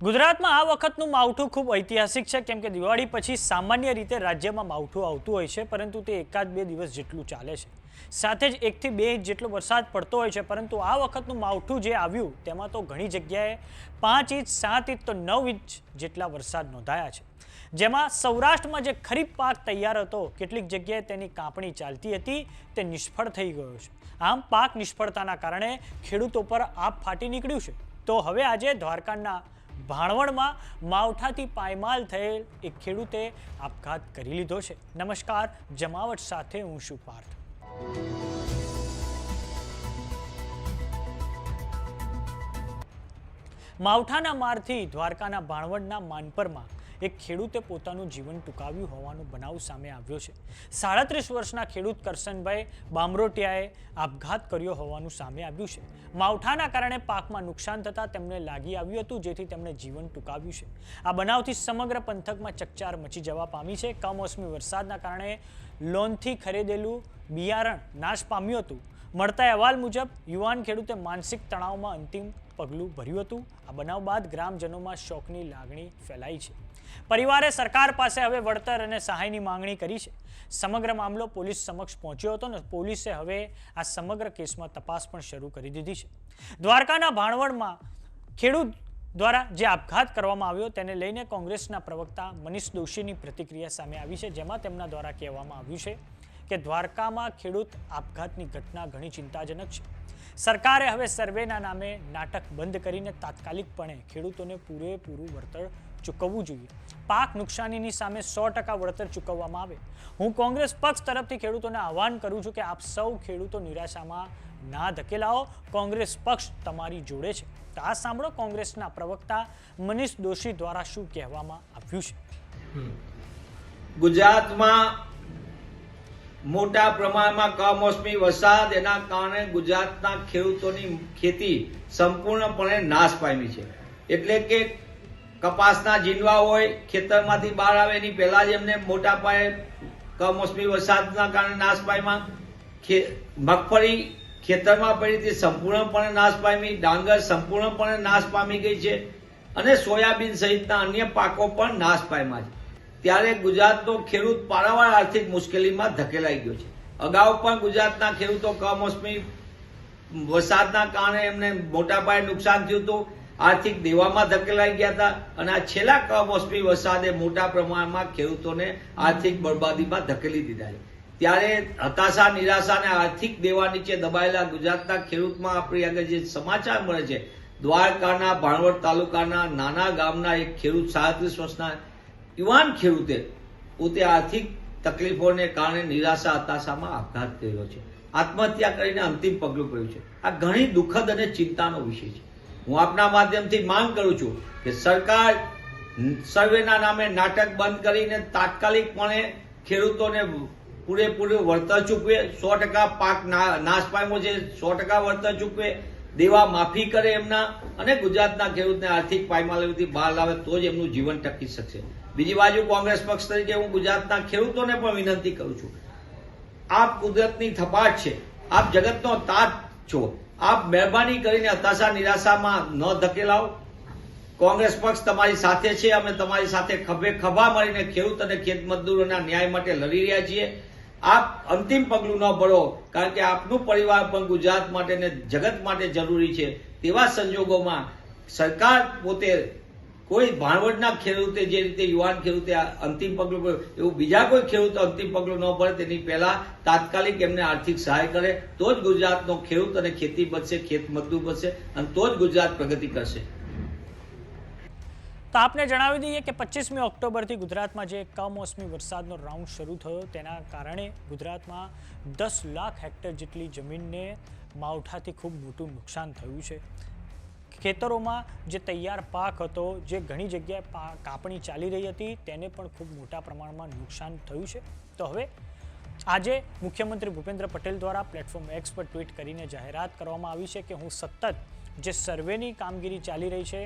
ગુજરાતમાં આ વખતનું માવઠું ખૂબ ઐતિહાસિક છે, કેમ કે દિવાળી પછી સામાન્ય રીતે રાજ્યમાં માવઠું આવતું હોય છે, પરંતુ તે એકાદ બે દિવસ જેટલું ચાલે છે. સાથે જ એકથી બે ઇંચ જેટલો વરસાદ પડતો હોય છે, પરંતુ આ વખતનું માવઠું જે આવ્યું, તેમાં તો ઘણી જગ્યાએ પાંચ ઇંચ, સાત ઇંચ તો નવ ઇંચ જેટલા વરસાદ નોંધાયા છે. જેમાં સૌરાષ્ટ્રમાં જે ખરીફ પાક તૈયાર હતો, કેટલીક જગ્યાએ તેની કાપણી ચાલતી હતી, તે નિષ્ફળ થઈ ગયો છે. આમ પાક નિષ્ફળતાના કારણે ખેડૂતો પર આપ ફાટી નીકળ્યું છે. તો હવે આજે દ્વારકાના ભાણવડમાં માવઠાથી પાયમાલ થયેલ એક ખેડૂતે આપઘાત કરી લીધો છે. નમસ્કાર, જમાવટ સાથે હું શું પાર્થ. માવઠાના મારથી દ્વારકાના ભાણવડના માનપરમાં એક ખેડૂતે પોતાનું જીવન ટૂંકાવ્યું હોવાનો બનાવ સામે આવ્યો છે. સાડત્રીસ વર્ષના ખેડૂત કરશનભાઈ બામરોટિયાએ આપઘાત કર્યો હોવાનું સામે આવ્યું છે. માવઠાના કારણે પાકમાં નુકસાન થતાં તેમને લાગી આવ્યું હતું, જેથી તેમણે જીવન ટૂંકાવ્યું છે. આ બનાવથી સમગ્ર પંથકમાં ચકચાર મચી જવા પામી છે. કમોસમી વરસાદના કારણે લોનથી ખરીદેલું બિયારણ નાશ પામ્યું હતું. મળતા અહેવાલ મુજબ, યુવાન ખેડૂતે માનસિક તણાવમાં અંતિમ પગલું ભર્યું હતું. આ બનાવ બાદ ગ્રામજનોમાં શોકની લાગણી ફેલાઈ છે. પરિવારે સરકાર પાસે હવે વળતર અને સહાયની માંગણી કરી છે. સમગ્ર મામલો પોલીસ સમક્ષ પહોંચ્યો હતો ને પોલીસે હવે આ સમગ્ર કેસમાં તપાસ પણ શરૂ કરી દીધી છે. દ્વારકાના ભાણવડમાં ખેડૂત દ્વારા જે આપઘાત કરવામાં આવ્યો તેને લઈને કોંગ્રેસના પ્રવક્તા મનીષ દોશીની પ્રતિક્રિયા સામે આવી છે, જેમાં તેમના દ્વારા કહેવામાં આવ્યું છે કે દ્વારકામાં ખેડૂત આપઘાતની ઘટના ઘણી ચિંતાજનક છે. સરકારે હવે સર્વેના નામે નાટક બંધ કરીને તાત્કાલિકપણે ખેડૂતોને પૂરેપૂરું વળતર ચૂકવવું જોઈએ. પાક નુકસાનીની સામે સો ટકા વળતર ચૂકવવામાં આવે. હું કોંગ્રેસ પક્ષ તરફથી ખેડૂતોને આહવાન કરું છું કે આપ સૌ ખેડૂતો નિરાશામાં ના ધકેલાઓ કોંગ્રેસ પક્ષ તમારી જોડે છે. તો આ સાંભળો કોંગ્રેસના પ્રવક્તા મનીષ દોશી દ્વારા શું કહેવામાં આવ્યું છે. ગુજરાતમાં મોટા પ્રમાણમાં કમોસમી વરસાદ, એના કારણે ગુજરાતના ખેડૂતોની ખેતી સંપૂર્ણપણે નાશ પામી છે. એટલે કે કપાસના જીંડવા હોય, ખેતરમાંથી બહાર આવે, એની પહેલાં જ એમને મોટા પાયે કમોસમી વરસાદના કારણે નાશ પામ્યા. ખે- મગફળી ખેતરમાં પડી તે સંપૂર્ણપણે નાશ પામી, ડાંગર સંપૂર્ણપણે નાશ પામી ગઈ છે અને સોયાબીન સહિતના અન્ય પાકો પણ નાશ પામ્યા છે. ત્યારે ગુજરાતનો ખેડૂત પારાવાર આર્થિક મુશ્કેલીમાં ધકેલાઈ ગયો છે. અગાઉ પણ ગુજરાતના ખેડૂતો કમોસમી વરસાદના કારણે એમને મોટા પાયે નુકસાન થયું હતું. આર્થિક દેવામાં ધકેલાઈ ગયા હતા અને આ છેલ્લા કમોસમી વરસાદે મોટા પ્રમાણમાં ખેડૂતોને આર્થિક બરબાદીમાં ધકેલી દીધા છે. ત્યારે હતાશા, નિરાશા અને આર્થિક દેવા નીચે દબાયેલા ગુજરાતના ખેડૂતમાં આપણી આગળ જે સમાચાર મળે છે. દ્વારકાના, ભાણવડ તાલુકાના નાના ગામના એક ખેડૂત સાડત્રીસ વર્ષના યુવાન ખેડૂતે પોતે આર્થિક તકલીફોને કારણે નિરાશા, હતાશામાં આપઘાત કર્યો છે. આત્મહત્યા કરીને અંતિમ પગલું ભર્યું છે. આ ઘણી દુઃખદ અને ચિંતાનો વિષય છે. હું આપના માધ્યમથી માંગ કરું છું કે સરકાર સર્વેના નામે નાટક બંધ કરીને તાત્કાલિકપણે ખેડૂતોને પૂરેપૂરું વળતર ચૂકવે. સો ટકા પાક નાશ પામ્યો છે. સો ટકા વળતર ચૂકવે. દેવા માફી કરે એમના અને ગુજરાતના ખેડૂતને આર્થિક પાયમાલીથી બહાર લાવે તો જ એમનું જીવન ટકી શકશે. બીજી બાજુ કોંગ્રેસ પક્ષ તરીકે હું ગુજરાતના ખેડૂતોને પણ વિનંતી કરું છું. આપ કુદરતની થપાટ છે. આપ જગતનો તાજ છો. આપ મહેરબાની કરીને હતાશા નિરાશામાં ન ધકેલાઓ કોંગ્રેસ પક્ષ તમારી સાથે છે. અમે તમારી સાથે ખભે ખભા મળીને ખેડૂત અને ખેત મજદૂરોના ન્યાય માટે લડી રહ્યા છીએ. આપ અંતિમ પગલું ન ભરો, કારણ કે આપનું પરિવાર પણ ગુજરાત માટે ને જગત માટે જરૂરી છે. તેવા સંજોગોમાં સરકાર પોતે કોઈ ભાણવડના ખેડૂતે જે રીતે યુવાન ખેડૂતે અંતિમ પગલું એવું બીજા કોઈ ખેડૂત અંતિમ પગલું ન ભરે, તેની પહેલા તાત્કાલિક એમને આર્થિક સહાય કરે, તો જ ગુજરાતનો ખેડૂત અને ખેતી બચશે ખેત મજદૂર બચશે અને તો જ ગુજરાત પ્રગતિ કરશે. તો આપને જણાવી દઈએ કે પચીસમી ઓક્ટોબરથી ગુજરાતમાં જે કમોસમી વરસાદનો રાઉન્ડ શરૂ થયો, તેના કારણે ગુજરાતમાં દસ લાખ હેક્ટર જેટલી જમીનને માવઠાથી ખૂબ મોટું નુકસાન થયું છે. ખેતરોમાં જે તૈયાર પાક હતો, જે ઘણી જગ્યાએ કાપણી ચાલી રહી હતી, તેને પણ ખૂબ મોટા પ્રમાણમાં નુકસાન થયું છે. તો હવે આજે મુખ્યમંત્રી ભૂપેન્દ્ર પટેલ દ્વારા પ્લેટફોર્મ એક્સ પર ટ્વીટ કરીને જાહેરાત કરવામાં આવી છે કે હું સતત જે સર્વેની કામગીરી ચાલી રહી છે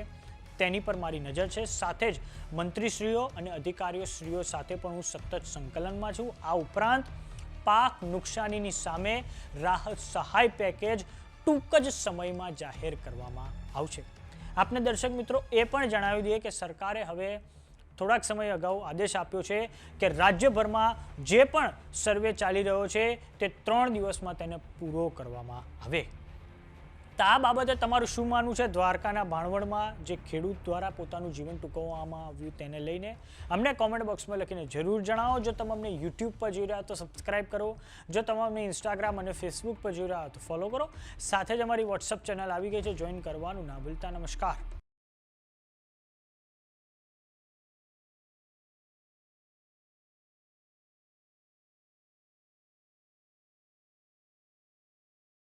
તેની પર મારી નજર છે. સાથે જ મંત્રીશ્રીઓ અને અધિકારીઓશ્રીઓ સાથે પણ હું સતત સંકલનમાં છું. આ ઉપરાંત પાક નુકસાનીની સામે રાહત સહાય પેકેજ ટૂંક જ સમયમાં જાહેર કરવામાં આવશે. આપને દર્શક મિત્રો, એ પણ જણાવી દઈએ કે સરકારે હવે થોડાક સમય અગાઉ આદેશ આપ્યો છે કે રાજ્યભરમાં જે પણ સર્વે ચાલી રહ્યો છે તે ત્રણ દિવસમાં તેને પૂરો કરવામાં આવે. તો આ બાબતે તમારું શું માનવું છે? દ્વારકાના ભાણવડમાં જે ખેડૂત દ્વારા પોતાનું જીવન ટૂંકવવામાં આવ્યું તેને લઈને અમને કોમેન્ટ બોક્સમાં લખીને જરૂર જણાવો. જો તમે અમને યુટ્યુબ પર જોઈ રહ્યા તો સબસ્ક્રાઇબ કરો. જો તમે અમને ઇન્સ્ટાગ્રામ અને ફેસબુક પર જોઈ રહ્યા તો ફોલો કરો. સાથે જ અમારી વોટ્સઅપ ચેનલ આવી ગઈ છે. જોઈન કરવાનું ના ભૂલતા. નમસ્કાર.